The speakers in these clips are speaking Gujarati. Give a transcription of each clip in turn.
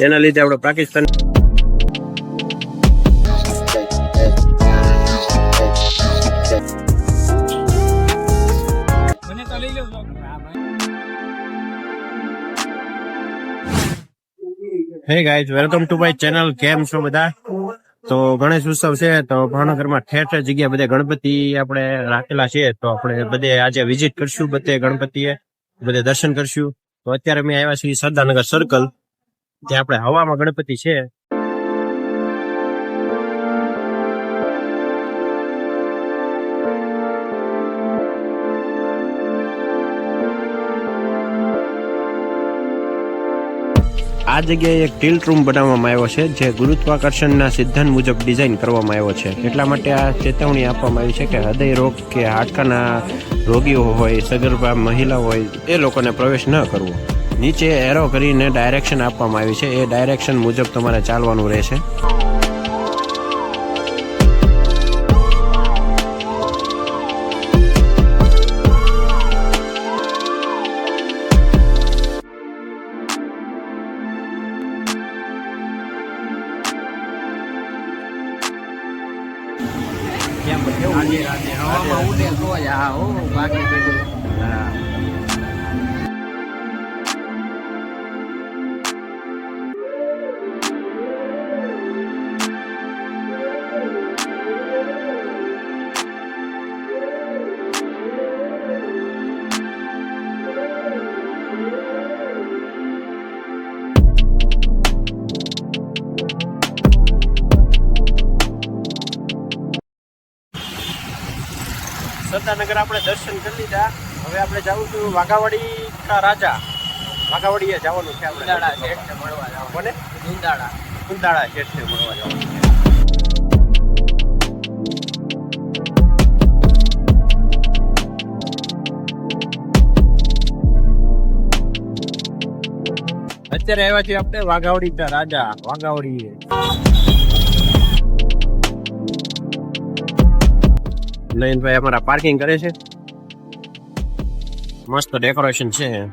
તેના લીધે આપણે Pakistan hey guys welcome to my channel કેમ છો બધા? તો ગણેશ ઉત્સવ છે તો ભાવનગરમાં ઠેર ઠેર જગ્યાએ બધે ગણપતિ આપણે રાખેલા છે તો આપણે બધે આજે વિઝિટ કરશું બધે ગણપતિએ બધે દર્શન કરશું. તો અત્યારે અમે આવ્યા છીએ સરદારનગર સર્કલ ત્યાં આપણે હવામાં ગણપતિ છે. આ જગ્યાએ એક ટિલ્ટ રૂમ બનાવવામાં આવ્યો છે, જે ગુરુત્વાકર્ષણના સિદ્ધાંત મુજબ ડિઝાઇન કરવામાં આવ્યો છે. એટલા માટે આ ચેતવણી આપવામાં આવી છે કે હૃદય રોગ કે હાડકાના રોગીઓ હોય, સગર્ભા મહિલા હોય, એ લોકોને પ્રવેશ ન કરવો. નીચે એરો કરીને ડાયરેક્શન આપવામાં આવી છે. એ ડાયરેક્શન મુજબ તમારે ચાલવાનું રહેશે. સરદારનગર આપણે દર્શન કરી લીધા. હવે આપણે જવું છું વાઘાવાડી કા રાજા. વાઘાવાડીએ જવાનું છે આપણે. મળવા જાવ કોને? ગુંદાળા કુંદાળા શેઠને મળવા જવાનું. છે અત્યારે આવ્યા છીએ આપણે વાઘાવડી રાજા. વાઘાવડી નયનભાઈ અમારા પાર્કિંગ કરે છે. મસ્ત ડેકોરેશન છે.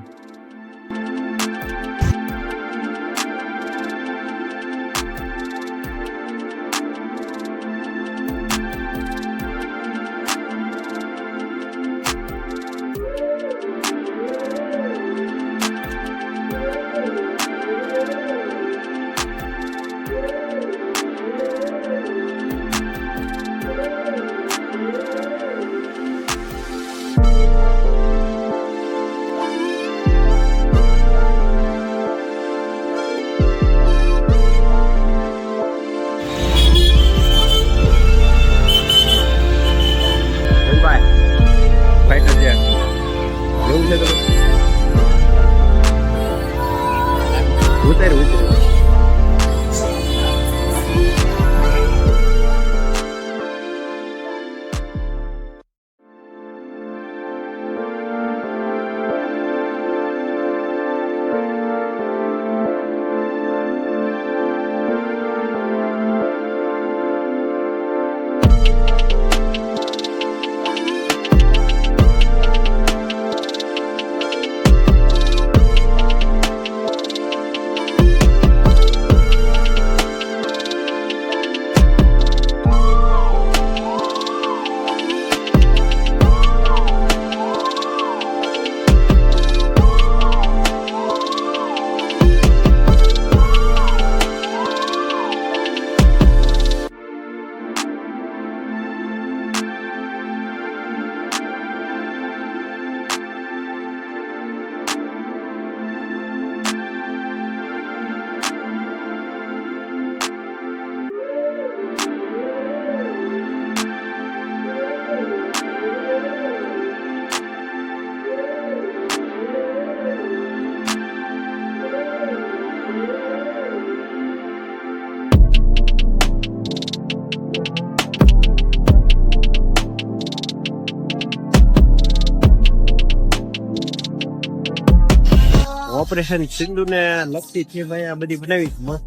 ઓપરેશન સિંધુ ને લગતી છે ભાઈ આ બધી બનાવી મસ્ત.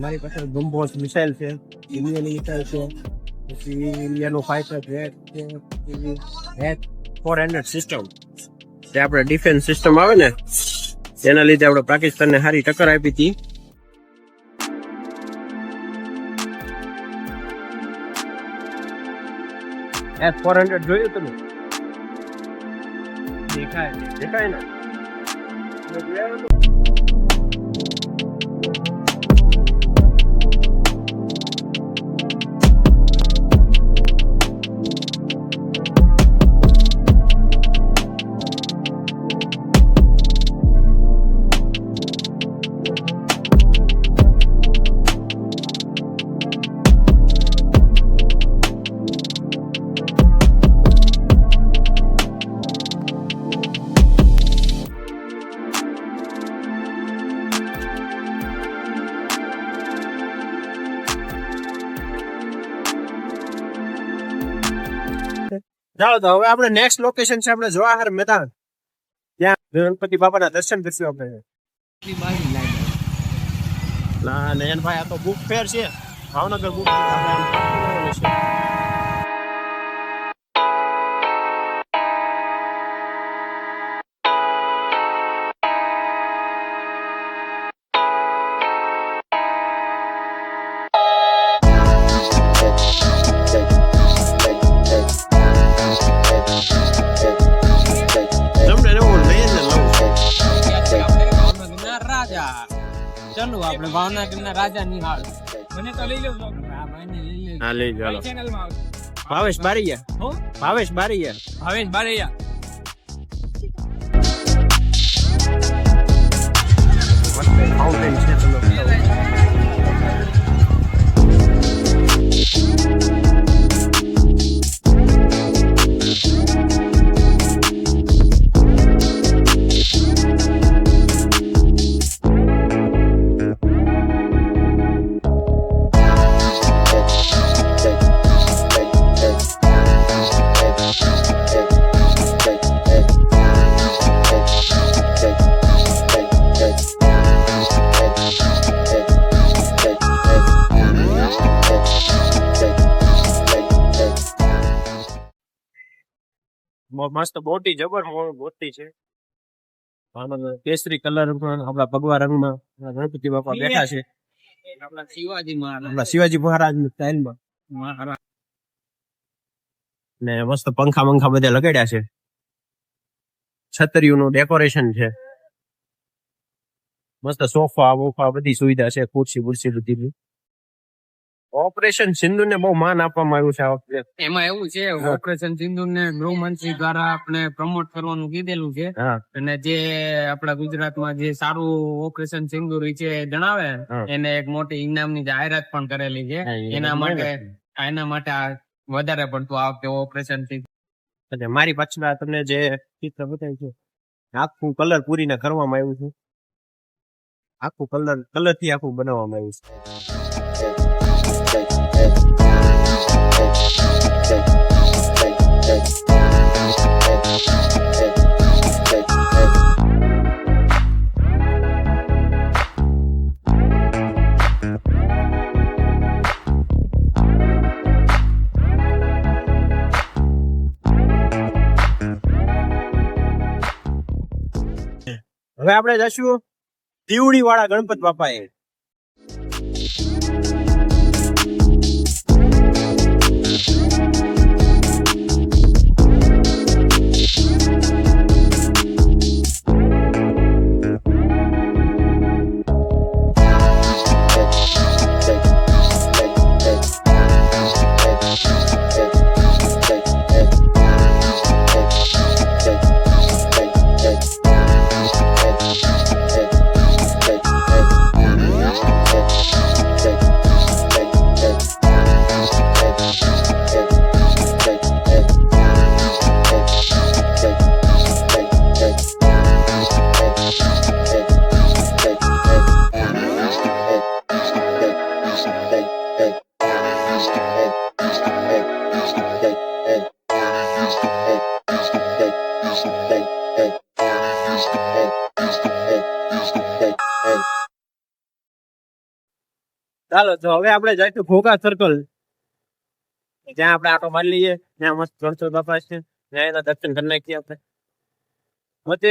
મારી પાસે ગમ્બોસ મિસાઇલ છે, ઇન્ડિયન મિસાઇલ છે, પછી ઇન્ડિયાનો ફાઈટર જેટ છે હેટ ફોર હંડ્રેડ સિસ્ટમ જે આપણે ડિફેન્સ સિસ્ટમ આવે ને તેના લીધે આપણે પાકિસ્તાનને સારી ટક્કર આપી હતી. એસ ફોર હંડ્રેડ જોયું તમે? દેખાય દેખાય ને? governo. ચાલો તો હવે આપણે નેક્સ્ટ લોકેશન છે આપણે જવાહર મેદાન. ત્યાં ગણપતિ બાપાના દર્શન કરશું આપણે. ના, નયનભાઈ, આ તો બુક ફેર છે. ભાવનગર બુક ફેર ચાલો આપણે ભાવનગરના રાજા નિહાળ. મને તો લઈ લેજો. હા ભાઈને લઈ લેજો. હા લઈ ચાલો ચેનલમાં ભાવેશ બારીયા. હો? ભાવેશ બારીયા. ભાવેશ બારીયા. ફાઉન્ટેન છે મસ્ત બોટી જબર બોટી છે. કેસરી કલર આપણા ભગવા રંગમાં ગણપતિ બાપા બેઠા છે. આપણા શિવાજી મહારાજ. આપણા શિવાજી મહારાજ ને મસ્ત પંખા મંખા બધા લગાડ્યા છે. છતરીયું નું ડેકોરેશન છે. મસ્ત સોફા વોફા બધી સુવિધા છે, ખુરશી બુરશી બધી ઓપરેશન સિંધુ ને બહુ માન આપવામાં આવ્યું છે આ વખતે. એમાં એવું છે ઓપરેશન સિંધુ ને ગૃહમંત્રી દ્વારા આપણે પ્રમોટ કરવાનું કીધેલું છે. અને જે આપણા ગુજરાતમાં જે સારું ઓપરેશન સિંધુ છે જણાવે એને એક મોટી ઇનામની જાહેરાત પણ કરેલી છે. એના માટે એના માટે આ વધારે પડતું આ વખતે ઓપરેશન એટલે મારી પાછળ તમને જે ચિત્ર બતાવ્યું છે આખું કલર પૂરીને કરવામાં આવ્યું છે. આખું કલર કલરથી આખું બનાવવામાં આવ્યું છે. આપણે જશું દીવડી વાળા ગણપત બાપા એ ચાલો, તો હવે આપણે જઈશું ઘોઘા સર્કલ જ્યાં આપણે આટો મારી લઈએ, ત્યાં મસ્ત જળસર બાપા છે. ત્યાં એના દર્શન કરી નાખીએ આપણે.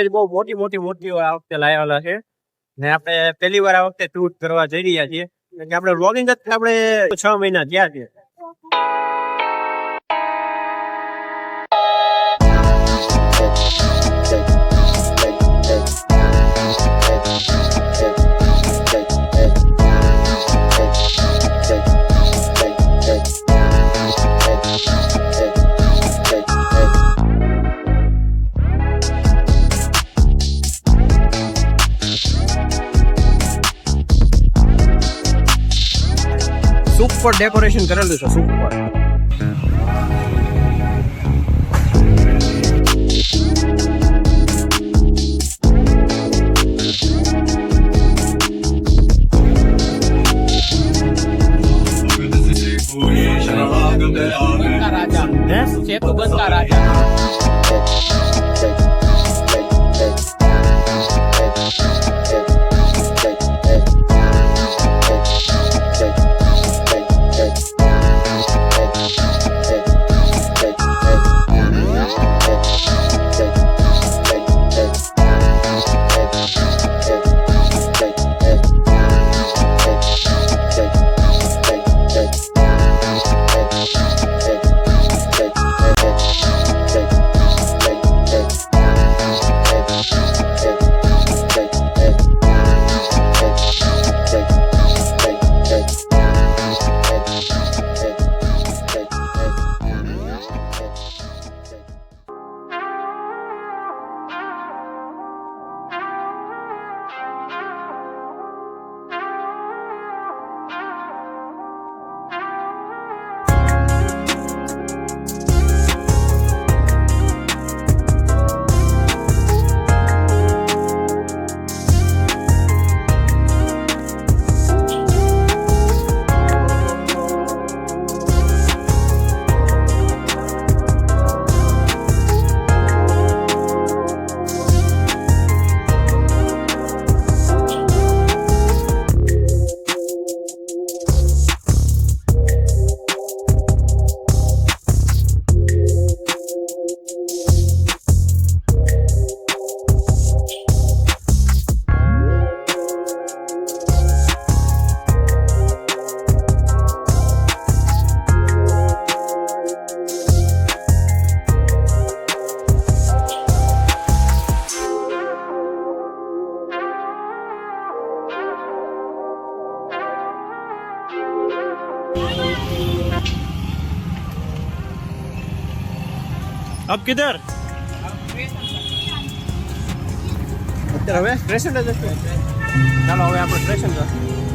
જ બહુ મોટી મોટી મૂર્તિઓ આ વખતે લાવેલા છે. ને આપણે પહેલી વાર આ વખતે ટૂર કરવા જઈ રહ્યા છીએ. કે આપણે વ્લોગિંગ જ આપણે છ મહિના થયા છે. સુપર ડેકોરેશન કરેલું છે સૂપ બનતા અબ કિધર? અત્યારે હવે સ્ટેશન જ હશે. ચાલો હવે આપણે સ્ટેશન જશું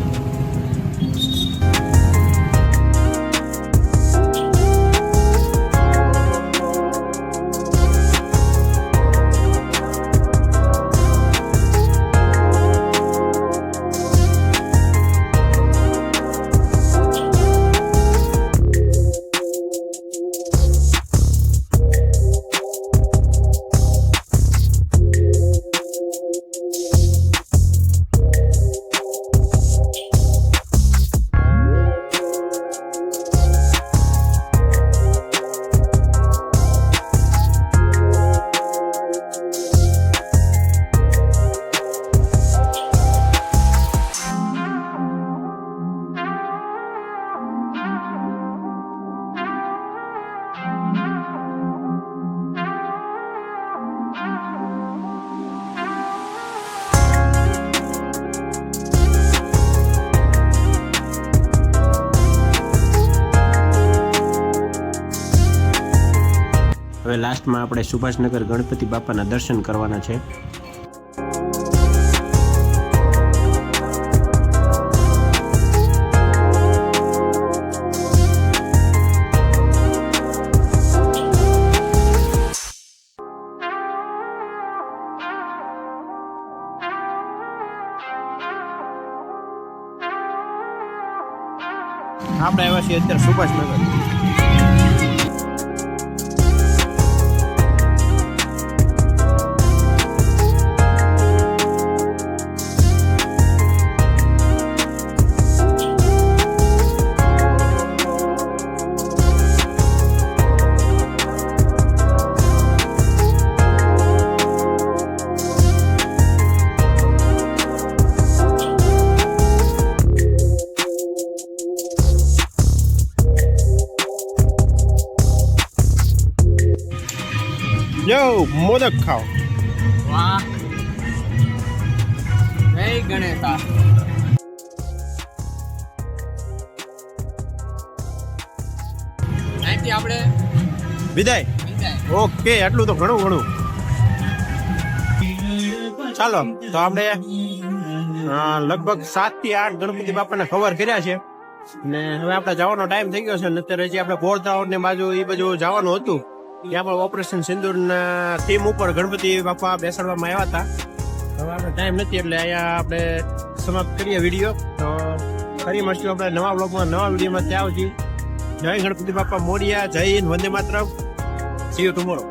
હવે લાસ્ટમાં આપણે સુભાષનગર ગણપતિ બાપાના દર્શન કરવાના છે. આપણે આવ્યા છીએ અત્યારે સુભાષનગર. મોદક ખાઓ. વાહ. જય ગણેશા. અહીંથી આપણે વિદાય. ઓકે એટલું તો ઘણું ઘણું. ચાલો તો આપણે લગભગ સાતથી આઠ ગણપતિ બાપાને કવર કર્યા છે. ને હવે આપણે જવાનો ટાઈમ થઈ ગયો છે ને અત્યારે જે આપણે બોરધાવડ ને બાજુ એ બાજુ જવાનું હતું. ત્યાં પણ ઓપરેશન સિંદૂરના થીમ ઉપર ગણપતિ બાપા બેસાડવામાં આવ્યા હતા. હવે આપણે ટાઈમ નથી એટલે અહીંયા આપણે સમાપ્ત કરીએ વીડિયો તો ફરી મળશું આપણે નવા બ્લોગમાં નવા વિડીયોમાં. ત્યાં સુધી જય ગણપતિ બાપા મોરિયા, જય હિન્દ, વંદે માતરમ. See you tomorrow